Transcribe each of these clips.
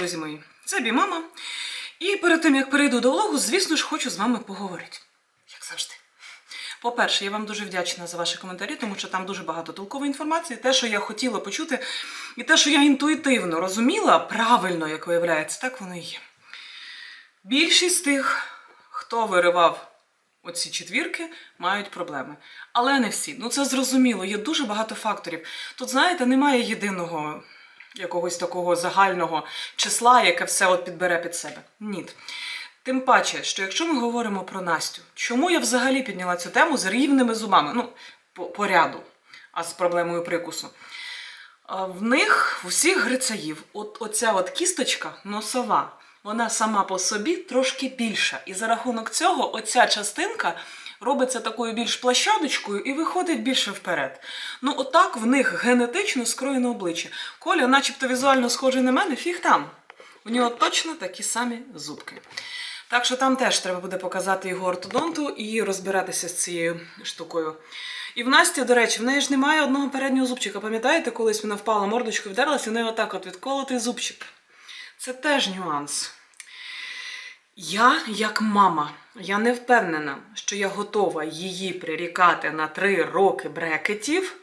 друзі мої! Це бі мама. І перед тим, як перейду до влогу, звісно ж, хочу з вами поговорити. Як завжди. По-перше, я вам дуже вдячна за ваші коментарі, тому що там дуже багато толкової інформації. Те, що я хотіла почути, і те, що я інтуїтивно розуміла, правильно, як виявляється, так воно і є. Більшість тих, хто виривав оці четвірки, мають проблеми. Але не всі. Ну це зрозуміло, є дуже багато факторів. Тут, знаєте, немає єдиного якогось такого загального числа, яке все от підбере під себе. Ні. Тим паче, що якщо ми говоримо про Настю, чому я взагалі підняла цю тему з рівними зубами? Ну, по, по ряду, а з проблемою прикусу. В них, в усіх грицаїв, от оця от кісточка носова, вона сама по собі трошки більша. І за рахунок цього оця частинка робиться такою більш площадочкою і виходить більше вперед. Ну, отак в них генетично скроєно обличчя. Коля, начебто візуально схожий на мене, фіг там. У нього точно такі самі зубки. Так що там теж треба буде показати його ортодонту і розбиратися з цією штукою. І в Насті, до речі, в неї ж немає одного переднього зубчика. Пам'ятаєте, колись вона впала мордочкою, вдарилася, і в неї отак от відколотий зубчик. Це теж нюанс. Я, як мама, я не впевнена, що я готова її прирікати на три роки брекетів.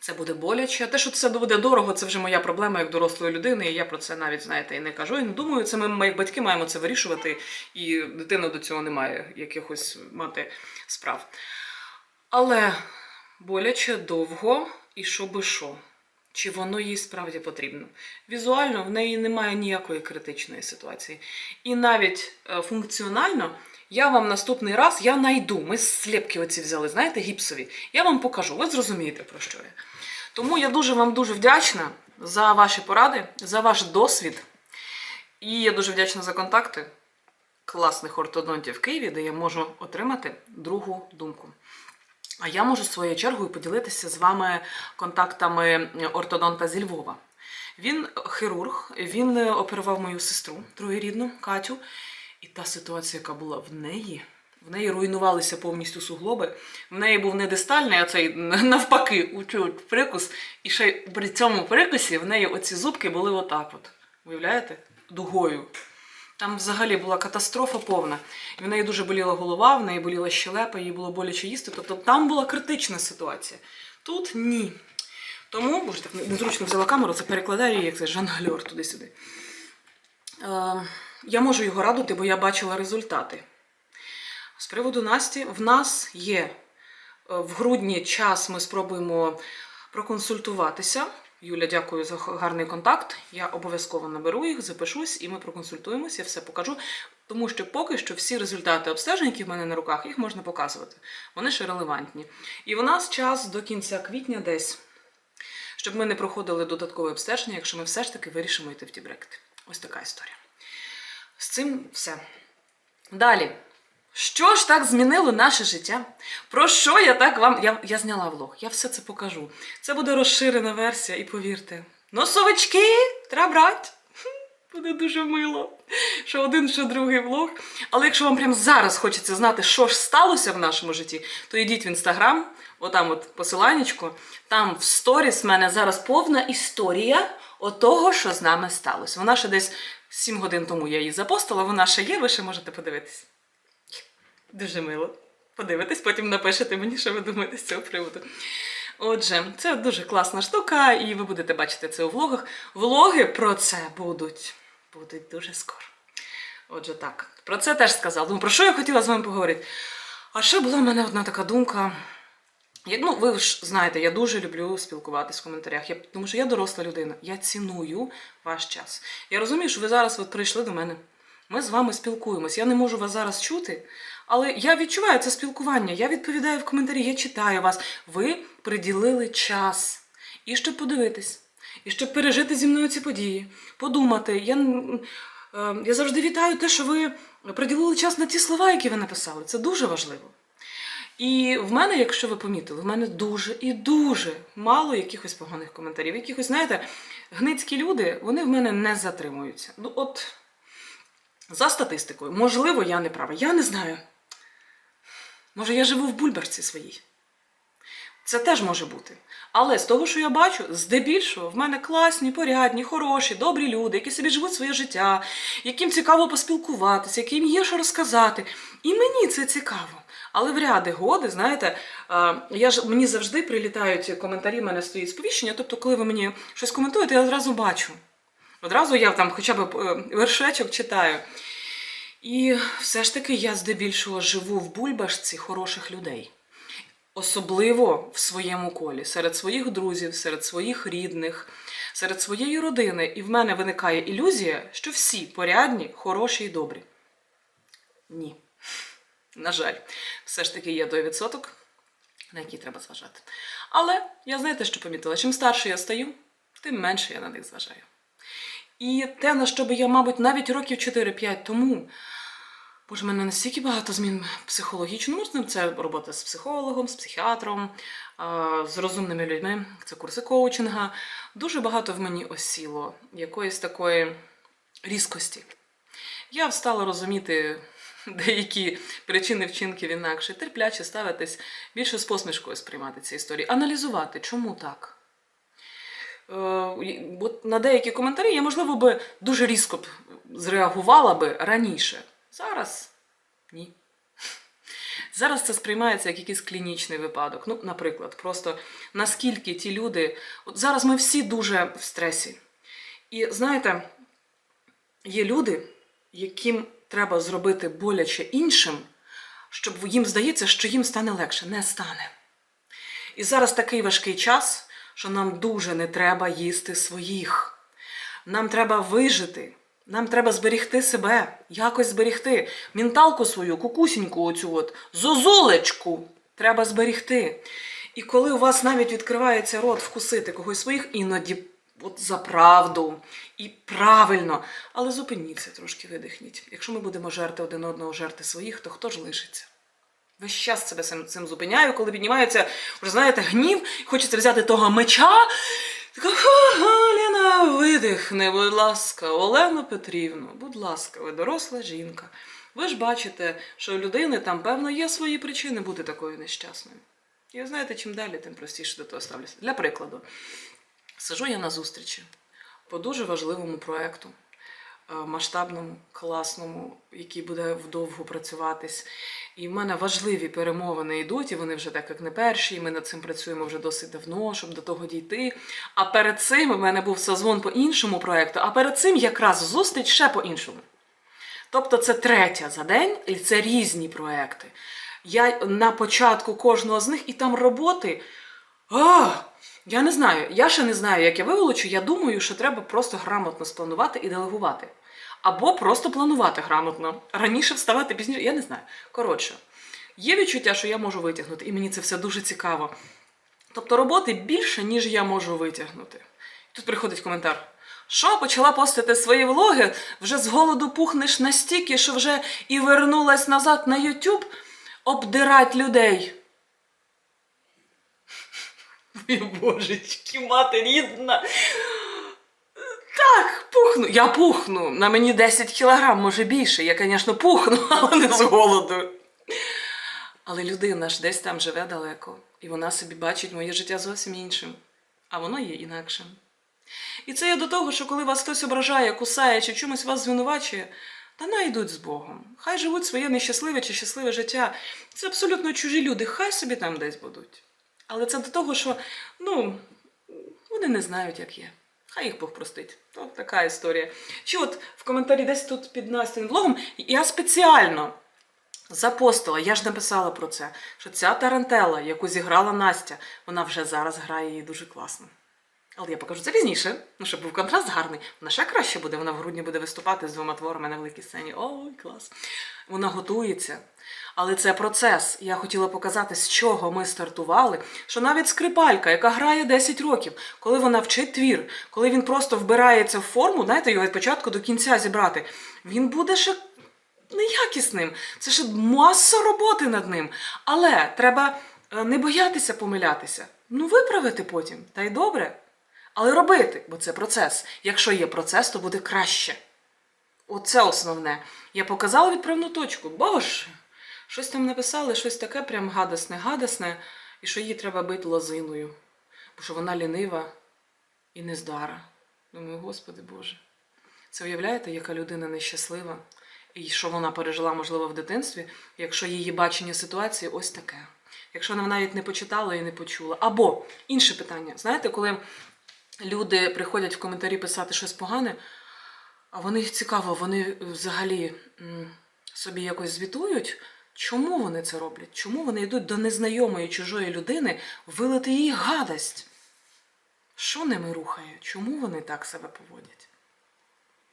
Це буде боляче. Те, що це буде дорого, це вже моя проблема як дорослої людини. І я про це навіть знаєте і не кажу. І не думаю, це ми, як батьки, маємо це вирішувати, і дитина до цього не має якихось мати справ. Але боляче довго і що би що. Чи воно їй справді потрібно? Візуально в неї немає ніякої критичної ситуації. І навіть е, функціонально я вам наступний раз я найду. Ми сліпки оці взяли, знаєте, гіпсові. Я вам покажу, ви зрозумієте про що я. Тому я дуже вам дуже вдячна за ваші поради, за ваш досвід. І я дуже вдячна за контакти класних ортодонтів в Києві, де я можу отримати другу думку. А я можу своєю чергою поділитися з вами контактами ортодонта зі Львова. Він хірург, він оперував мою сестру троєрідну Катю. І та ситуація, яка була в неї, в неї руйнувалися повністю суглоби. В неї був не дистальний, а цей навпаки, оцей прикус. І ще при цьому прикусі в неї оці зубки були отак от. Уявляєте? Дугою. Там взагалі була катастрофа повна. І в неї дуже боліла голова, в неї боліла щелепа, їй було боляче їсти. Тобто там була критична ситуація. Тут ні. Тому, боже, так незручно взяла камеру, це перекладаю її, як це жонглер туди-сюди. Е, я можу його радити, бо я бачила результати. З приводу Насті, в нас є е, в грудні час, ми спробуємо проконсультуватися. Юля, дякую за гарний контакт. Я обов'язково наберу їх, запишусь і ми проконсультуємося, все покажу. Тому що поки що всі результати обстежень, які в мене на руках, їх можна показувати. Вони ще релевантні. І в нас час до кінця квітня десь, щоб ми не проходили додаткове обстеження, якщо ми все ж таки вирішимо йти в ті брекети. Ось така історія. З цим все. Далі. Що ж так змінило наше життя? Про що я так вам. Я, я зняла влог, я все це покажу. Це буде розширена версія, і повірте, носовички треба брати. Буде дуже мило. Що один, що другий влог. Але якщо вам прямо зараз хочеться знати, що ж сталося в нашому житті, то йдіть в інстаграм, отам от посиланнячко, там в сторіс в мене зараз повна історія отого, що з нами сталося. Вона ще десь 7 годин тому я її запостила, вона ще є, ви ще можете подивитись. Дуже мило. Подивитись, потім напишете мені, що ви думаєте з цього приводу. Отже, це дуже класна штука, і ви будете бачити це у влогах. Влоги про це будуть, будуть дуже скоро. Отже, так. Про це теж сказала. Думаю, про що я хотіла з вами поговорити? А ще була в мене одна така думка. Я, ну, ви ж знаєте, я дуже люблю спілкуватись в коментарях, я, тому що я доросла людина. Я ціную ваш час. Я розумію, що ви зараз от прийшли до мене. Ми з вами спілкуємось. Я не можу вас зараз чути, але я відчуваю це спілкування. Я відповідаю в коментарі, я читаю вас. Ви приділили час. І щоб подивитись, і щоб пережити зі мною ці події, подумати. Я, е, я завжди вітаю те, що ви приділили час на ті слова, які ви написали. Це дуже важливо. І в мене, якщо ви помітили, в мене дуже і дуже мало якихось поганих коментарів. Якихось, знаєте, гницькі люди, вони в мене не затримуються. Ну, от, за статистикою, можливо, я не права. Я не знаю. Може, я живу в бульбарці своїй. Це теж може бути. Але з того, що я бачу, здебільшого в мене класні, порядні, хороші, добрі люди, які собі живуть своє життя, яким цікаво поспілкуватися, яким є що розказати. І мені це цікаво. Але в ряди годи, знаєте, е, я ж мені завжди прилітають коментарі, в мене стоїть сповіщення. Тобто, коли ви мені щось коментуєте, я одразу бачу. Одразу я там хоча б е, вершечок читаю. І все ж таки я здебільшого живу в бульбашці хороших людей. Особливо в своєму колі, серед своїх друзів, серед своїх рідних, серед своєї родини. І в мене виникає ілюзія, що всі порядні, хороші і добрі. Ні. На жаль, все ж таки є той відсоток, на який треба зважати. Але я знаєте, що помітила, чим старше я стаю, тим менше я на них зважаю. І те, на що би я, мабуть, навіть років 4-5 тому, боже, в мене настільки багато змін психологічно, можна це робота з психологом, з психіатром, з розумними людьми, це курси коучинга. Дуже багато в мені осіло якоїсь такої різкості. Я стала розуміти деякі причини вчинків інакше, терпляче ставитись, більше з посмішкою сприймати ці історії, аналізувати, чому так. Е, на деякі коментарі я, можливо, би дуже різко б зреагувала би раніше. Зараз ні. Зараз це сприймається як якийсь клінічний випадок. Ну, наприклад, просто наскільки ті люди. От зараз ми всі дуже в стресі. І знаєте, є люди, яким треба зробити боляче іншим, щоб їм здається, що їм стане легше. Не стане. І зараз такий важкий час, що нам дуже не треба їсти своїх. Нам треба вижити. Нам треба зберігти себе, якось зберігти. Менталку свою, кукусіньку, оцю от, зозулечку треба зберігти. І коли у вас навіть відкривається рот вкусити когось своїх, іноді от за правду і правильно. Але зупиніться трошки, видихніть. Якщо ми будемо жерти один одного, жерти своїх, то хто ж лишиться? Весь час себе цим, цим зупиняю, коли піднімається, вже знаєте, гнів, хочеться взяти того меча. Така «Ха, Галіна, видихни, будь ласка, Олена Петрівна, будь ласка, ви доросла жінка. Ви ж бачите, що у людини там, певно, є свої причини бути такою нещасною. І ви знаєте, чим далі, тим простіше до того ставлюся. Для прикладу, сижу я на зустрічі по дуже важливому проєкту, е, масштабному, класному, який буде вдовго працюватись. І в мене важливі перемовини йдуть, і вони вже так як не перші, і ми над цим працюємо вже досить давно, щоб до того дійти. А перед цим у мене був созвон по іншому проєкту, а перед цим якраз зустріч ще по іншому. Тобто це третя за день, і це різні проекти. Я на початку кожного з них, і там роботи. А, я не знаю. Я ще не знаю, як я виволочу. Я думаю, що треба просто грамотно спланувати і делегувати. Або просто планувати грамотно. Раніше вставати пізніше, я не знаю. Коротше, є відчуття, що я можу витягнути, і мені це все дуже цікаво. Тобто роботи більше, ніж я можу витягнути. Тут приходить коментар. Що почала постити свої влоги, вже з голоду пухнеш настільки, що вже і вернулась назад на YouTube обдирать людей. Ой, божечки, мати рідна. Так, пухну. Я пухну. На мені 10 кілограм, може більше. Я, звісно, пухну, але не з голоду. Але людина ж десь там живе далеко, і вона собі бачить моє життя зовсім іншим, а воно є інакшим. І це є до того, що коли вас хтось ображає, кусає чи чомусь вас звинувачує, та найдуть з Богом. Хай живуть своє нещасливе чи щасливе життя. Це абсолютно чужі люди, хай собі там десь будуть. Але це до того, що ну, вони не знають, як є. Хай їх Бог простить. То така історія. Чи от в коментарі десь тут під Настін влогом я спеціально запостила, я ж написала про це, що ця тарантела, яку зіграла Настя, вона вже зараз грає її дуже класно. Але я покажу це пізніше, ну щоб був контраст гарний. Вона ще краще буде. Вона в грудні буде виступати з двома творами на великій сцені. Ой, клас! Вона готується. Але це процес. Я хотіла показати, з чого ми стартували. Що навіть скрипалька, яка грає 10 років, коли вона вчить твір, коли він просто вбирається в форму, знаєте, його від початку до кінця зібрати, він буде ще неякісним. Це ще маса роботи над ним. Але треба е, не боятися помилятися. Ну, виправити потім, та й добре. Але робити, бо це процес. Якщо є процес, то буде краще. Оце основне. Я показала відправну точку. Боже, щось там написали, щось таке прям гадасне, гадасне. і що її треба бити лозиною, бо що вона лінива і нездара. Думаю, Господи Боже, це уявляєте, яка людина нещаслива, і що вона пережила, можливо, в дитинстві, якщо її бачення ситуації ось таке. Якщо вона навіть не почитала і не почула. Або інше питання. Знаєте, коли люди приходять в коментарі писати щось погане, а вони цікаво, вони взагалі собі якось звітують, чому вони це роблять? Чому вони йдуть до незнайомої чужої людини вилити їй гадость? Що ними рухає? Чому вони так себе поводять?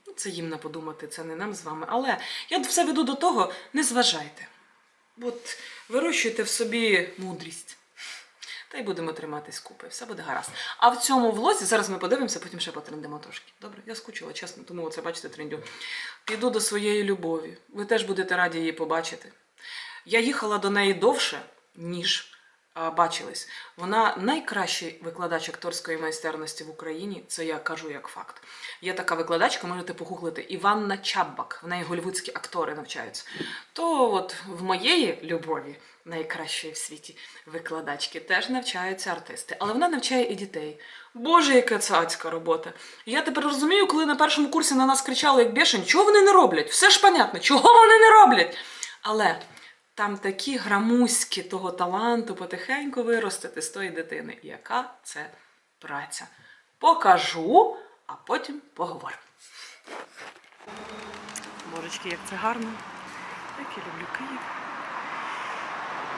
Ну, це їм не подумати, це не нам з вами. Але я все веду до того, не зважайте. От вирощуйте в собі мудрість. Та й будемо триматись купи, все буде гаразд. А в цьому влозі зараз ми подивимося, потім ще потрендимо трошки. Добре, я скучила, чесно, тому оце бачите трендю. Піду до своєї любові. Ви теж будете раді її побачити. Я їхала до неї довше, ніж бачились. Вона найкращий викладач акторської майстерності в Україні. Це я кажу як факт. Є така викладачка, можете погуглити Іванна Чаббак. В неї голівудські актори навчаються. То от в моєї любові, найкращої в світі викладачки, теж навчаються артисти. Але вона навчає і дітей. Боже, яка цацька робота. Я тепер розумію, коли на першому курсі на нас кричали як бешені, чого вони не роблять? Все ж понятно, чого вони не роблять. Але там такі грамузькі того таланту потихеньку виростити з тої дитини. Яка це праця? Покажу, а потім поговоримо. Божечки, як це гарно. Як я люблю Київ.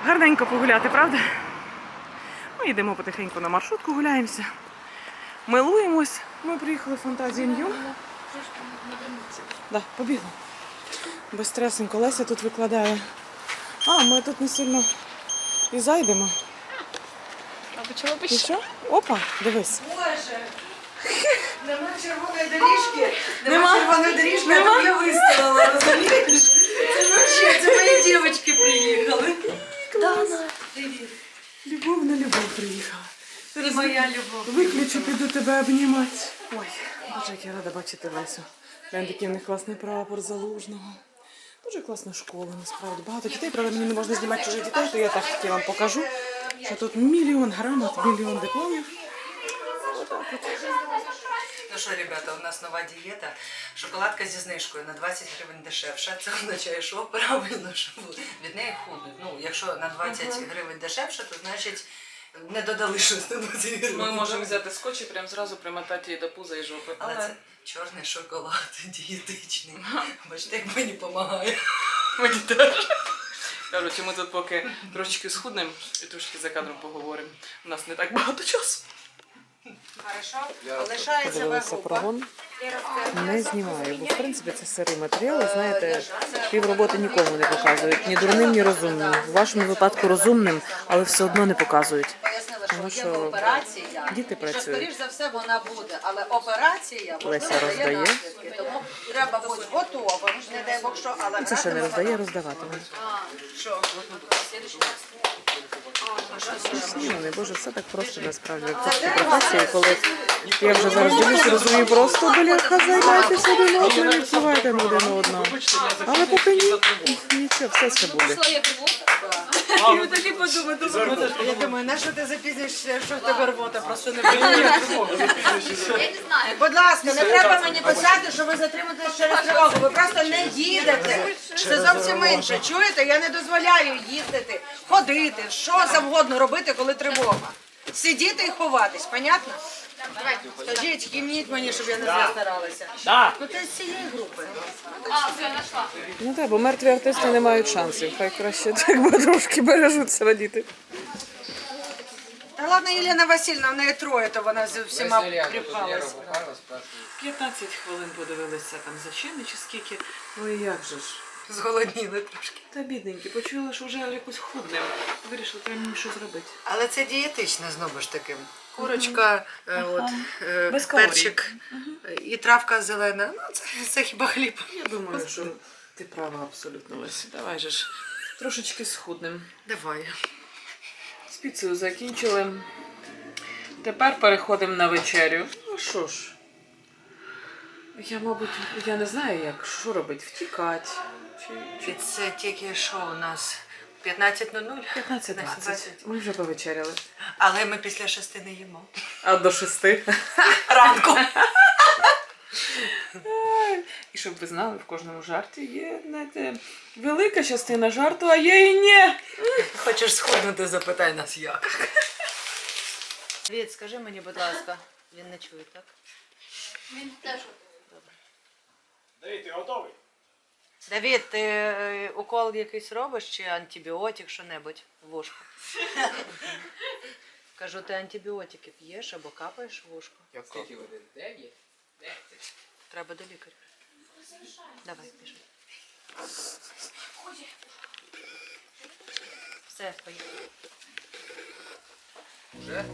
Гарненько погуляти, правда? Ми йдемо потихеньку на маршрутку, гуляємося. Милуємось. Ми приїхали в фантазію Нью. Да, побігли. Безстресенько. Леся тут викладає. А, ми тут не сильно і зайдемо. А почала І що? Опа, дивись. Боже, нема червоної доріжки, нема, Нема? червоної доріжки, Нема? я виставила, розумієш? Це вообще, це мої дівчатки приїхали. Дана, привіт. Любов на любов приїхала. Ти моя любов. Виключу, піду тебе обнімати. Ой, боже, як я рада бачити Лесю. Глянь, такий в них класний прапор залужного. Дуже класна школа, насправді. Багато дітей, правда, мені не можна знімати чужих дітей, то я так таки вам покажу, що тут мільйон грамот, мільйон дипломів. Ну що, ребята, у нас нова дієта. Шоколадка зі знижкою на 20 гривень дешевша. Це означає, що правильно, що від неї худуть. Ну, якщо на 20 гривень дешевше, то значить не додали щось на 20. Ми можемо взяти скотч і прямо зразу примотати її до пуза і жопи. Але це чорний шоколад дієтичний. Бачите, як мені допомагає. Мені теж. Коротше, ми тут поки трошечки схуднемо і трошки за кадром поговоримо. У нас не так багато часу. Хорошо? Лишається вагрупа. Не знімаю, бо в принципі це сирий матеріал. Знаєте, півроботи нікому не показують. Ні дурним, ні розумним. В вашому випадку розумним, але все одно не показують. Тому що діти працюють. скоріш за все вона буде, але операція Леся роздає. Тому треба бути готовим, не дай Бог що, але Це ще не роздає, роздаватиме. що? Ні, боже, все так просто насправді. Професії, коли я вже зараз дивлюся, розумію, просто бляха, займайтеся один одним і впливайте на один одного. Але поки ні, нічого, все ще буде. Я думаю, на що ти запізнишся, що в тебе робота просто не буде. Будь ласка, не треба мені писати, що ви затримуєтесь через тривогу. Ви просто не їдете. Це зовсім інше. Чуєте? Я не дозволяю їздити, ходити, що завгодно робити, коли тривога. Сидіти і ховатись, понятно? Скажіть, кімніть мені, щоб я не зря старалася. Ну ти з цієї групи. Ну так, бо мертві артисти не мають шансів. Хай краще так би трошки бережуть себе діти. Та ладно, Єлена Васильівна, в неї троє, то вона з всіма припалась. 15 хвилин подивилися там зачини чи скільки. Ну і як же ж? Зголодніли трошки. Та бідненькі, почули, що вже якось худним. Вирішили, треба мені щось зробити. Але це дієтично знову ж таки. Курочка, е, от, е, Без перчик і травка зелена. Ну, це, це хіба хліб. Я думаю, що ти права абсолютно Лесі. Давай же ж трошечки схудним. Давай. З піцею закінчили. Тепер переходимо на вечерю. Ну що ж. Я, мабуть, я не знаю, як що робити, втікати. Чи, чи... Це тільки що у нас 15.00. 15-20. Ми вже повечеряли. Але ми після шести не їмо. А до шести. Ранку. І щоб ви знали, в кожному жарті є, знаєте, велика частина жарту, а є і ні. Хочеш схуднути, запитай нас як. Від, скажи мені, будь ласка, він не чує, так? Він теж. Добре. Давид, ти готовий? Давід, ти е, укол якийсь робиш чи антибіотик, що-небудь в вушку? Кажу, ти антибіотики п'єш або капаєш в вушку? Скільки води? Дев'ять? Треба до лікаря. Давай, пішли. Все, поїхали. Вже?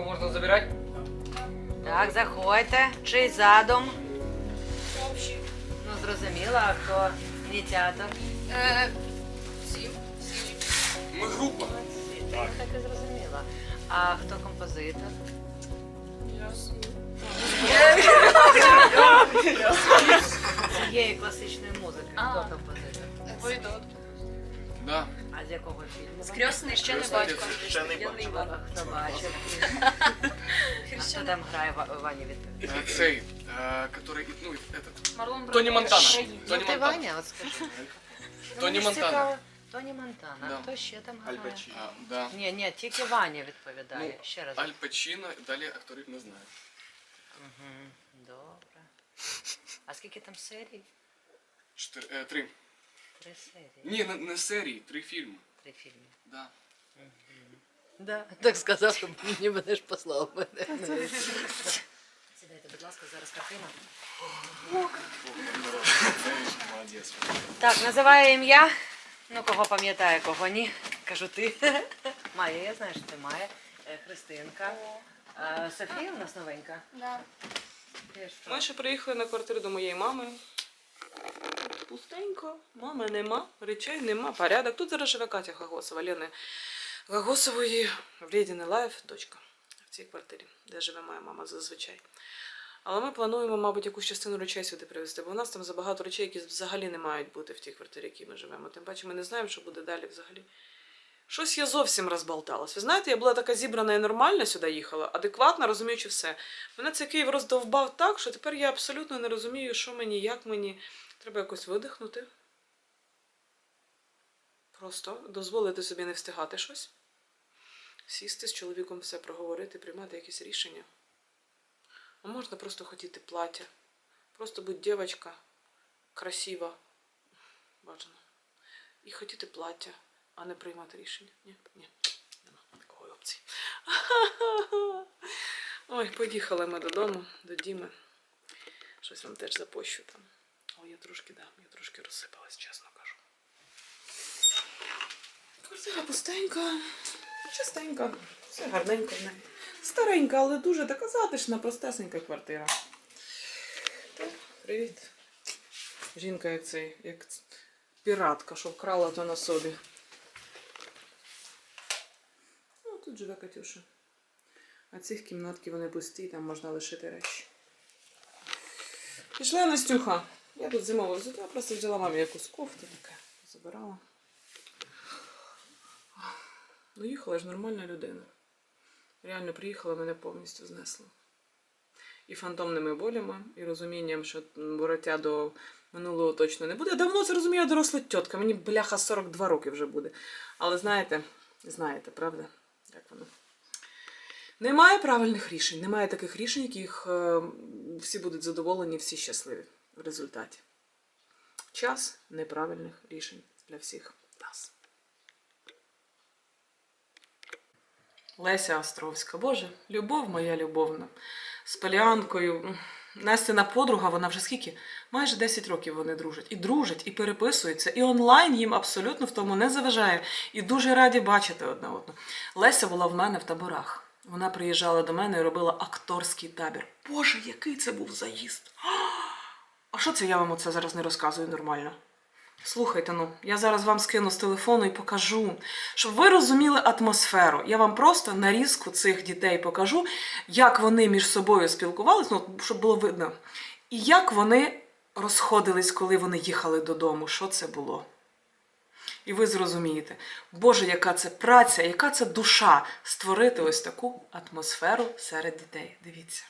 Все, можна забирати? Так, заходьте. Чий задум? Ну, зрозуміло, а хто ініціатор? Ми група. Так. так і зрозуміло. А хто композитор? Цієї класичної музики. Хто композитор? Войдот. А з якого фільму? Скрьосний ще не батько. Ще не бачив. А Хто бачив? А хто там грає Ва- Ваня відповідь? Е, Цей, е, который, ну, этот, Марлон Тоні Брандо. Монтана. Ну Тоні ти Монтана. Ваня, от скажи. Тоні Мені ж Монтана. цікаво. Тоні Монтана. Да. Хто ще там Аль грає? А, да. Ні, ні, тільки Ваня відповідає. Ну, Ще раз. Аль Пачино, далі акторів не знаю. Мгм, Добре. А скільки там серій? Чотири, е, три. Три серії. Ні, не, не серії, три фільми. Три фільми. Да. Да, так сказав, щоб мені мене ж послав мене. Сідайте, будь ласка, зараз картина. Молодець. Так, називає ім'я. Ну, кого пам'ятає, кого ні. Кажу ти. Майя, я знаю, що ти Майя. Е, Христинка. Е, Софія у нас новенька. Да. Ти що? Ми ще приїхали на квартиру до моєї мами. Пустенько, мами нема, речей нема, порядок. Тут зараз живе Катя Гагосова, Лени Гагосової в Лідіни Лайф, дочка в цій квартирі, де живе моя мама зазвичай. Але ми плануємо, мабуть, якусь частину речей сюди привезти, бо у нас там забагато речей, які взагалі не мають бути в тій квартирі, в якій ми живемо. Тим паче ми не знаємо, що буде далі взагалі. Щось я зовсім розболталась. Ви знаєте, я була така зібрана і нормальна сюди їхала, адекватна, розуміючи все. Мене цей Київ роздовбав так, що тепер я абсолютно не розумію, що мені, як мені. Треба якось видихнути. Просто дозволити собі не встигати щось. Сісти з чоловіком все проговорити, приймати якісь рішення. А можна просто хотіти плаття. Просто будь дівчинка, красива, бажано. І хотіти плаття. А не приймати рішення? Ні, ні, нема такої опції. Ой, поїхали ми додому, до Діми. Щось вам теж запощу там. О, я трошки, да, я трошки розсипалась, чесно кажу. Квартира пустенька, чистенька, все гарненько в неї. Старенька, але дуже така затишна, простесенька квартира. Так, Привіт. Жінка як цей, як піратка, що вкрала то на собі. Ну, тут живе Катюша. А цих кімнатки вони пусті, там можна лишити речі. Пішла Настюха. Я тут зимове взуття, просто взяла мамі якусь кофту таке. Забирала. Ну, їхала ж нормальна людина. Реально приїхала, мене повністю знесло. І фантомними болями, і розумінням, що м, вороття до минулого точно не буде. Давно це розумію, я доросла тітка. Мені бляха 42 роки вже буде. Але знаєте, знаєте, правда? Як воно? Немає правильних рішень, немає таких рішень, яких е, всі будуть задоволені, всі щасливі в результаті. Час неправильних рішень для всіх нас. Леся Островська. Боже, любов моя любовна. З Поліанкою. М, Настіна подруга, вона вже скільки? Майже 10 років вони дружать. І дружать, і переписуються, і онлайн їм абсолютно в тому не заважає. І дуже раді бачити одне одну. Леся була в мене в таборах. Вона приїжджала до мене і робила акторський табір. Боже, який це був заїзд! А що це я вам оце зараз не розказую нормально? Слухайте, ну, я зараз вам скину з телефону і покажу, щоб ви розуміли атмосферу. Я вам просто нарізку цих дітей покажу, як вони між собою спілкувалися, ну, щоб було видно. І як вони розходились, коли вони їхали додому. Що це було? І ви зрозумієте, Боже, яка це праця, яка це душа створити ось таку атмосферу серед дітей. Дивіться.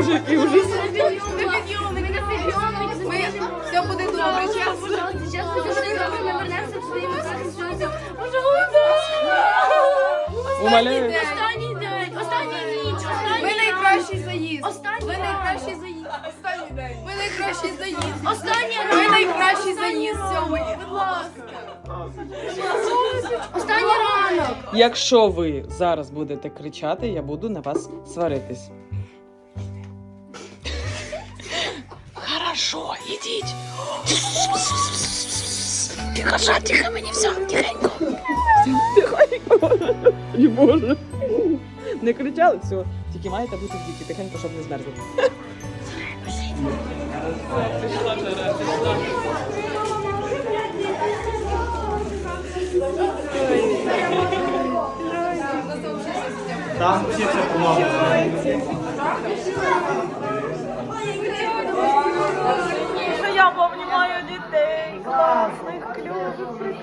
Боже, який ужас. Все буде добре. Умоляю. Останній день, остання ніч, останній Ви найкращий заїзд. Останній Ви найкращий заїзд. Останній день. Ви найкращий заїзд. Останній Ви ранок. найкращий заїзд сьогодні. Будь ласка. Останній ранок. Якщо ви зараз будете кричати, я буду на вас сваритись. Хорошо, ідіть. Тихо, ша, тихо, мені все, тихенько. Тихенько. Ні, Боже. Не кричали, все. Тільки маєте бути в діті, тихенько, щоб не змерзли. Там всі це помогли. Я повнімаю дітей, класних, кльових, прекрасних.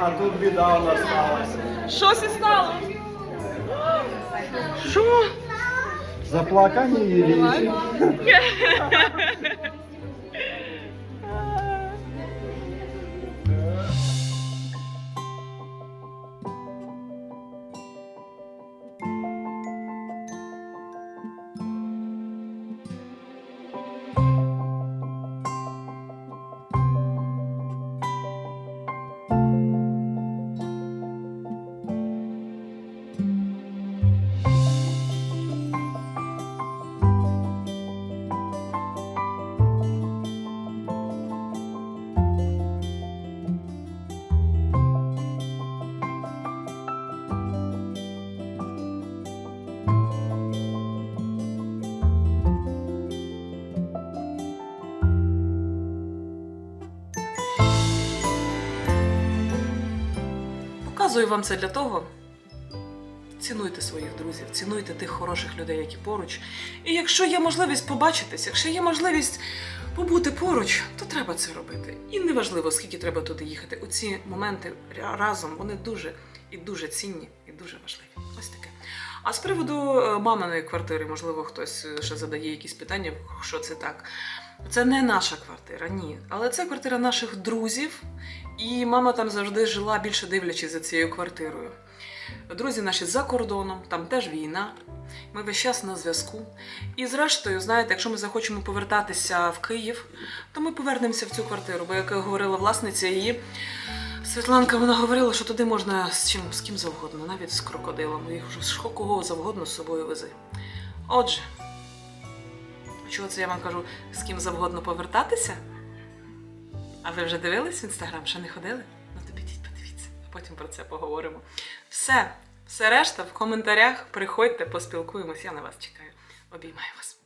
А тут біда у нас сталася. Щось і стало. Що? Заплакані Розказую вам це для того. Цінуйте своїх друзів, цінуйте тих хороших людей, які поруч. І якщо є можливість побачитись, якщо є можливість побути поруч, то треба це робити. І неважливо, скільки треба туди їхати. У ці моменти разом вони дуже і дуже цінні, і дуже важливі. Ось таке. А з приводу е, маминої квартири, можливо, хтось е, ще задає якісь питання, що це так. Це не наша квартира, ні. Але це квартира наших друзів, і мама там завжди жила більше дивлячись за цією квартирою. Друзі наші за кордоном, там теж війна. Ми весь час на зв'язку. І зрештою, знаєте, якщо ми захочемо повертатися в Київ, то ми повернемося в цю квартиру. Бо як говорила власниця її, Світланка, вона говорила, що туди можна з чим з ким завгодно, навіть з крокодилами. Їх вже кого завгодно з собою вези. Отже, чого це я вам кажу, з ким завгодно повертатися? А ви вже дивились в інстаграм? Ще не ходили? Ну то підіть, подивіться, а потім про це поговоримо. Все, все решта в коментарях. Приходьте, поспілкуємось, я на вас чекаю. Обіймаю вас.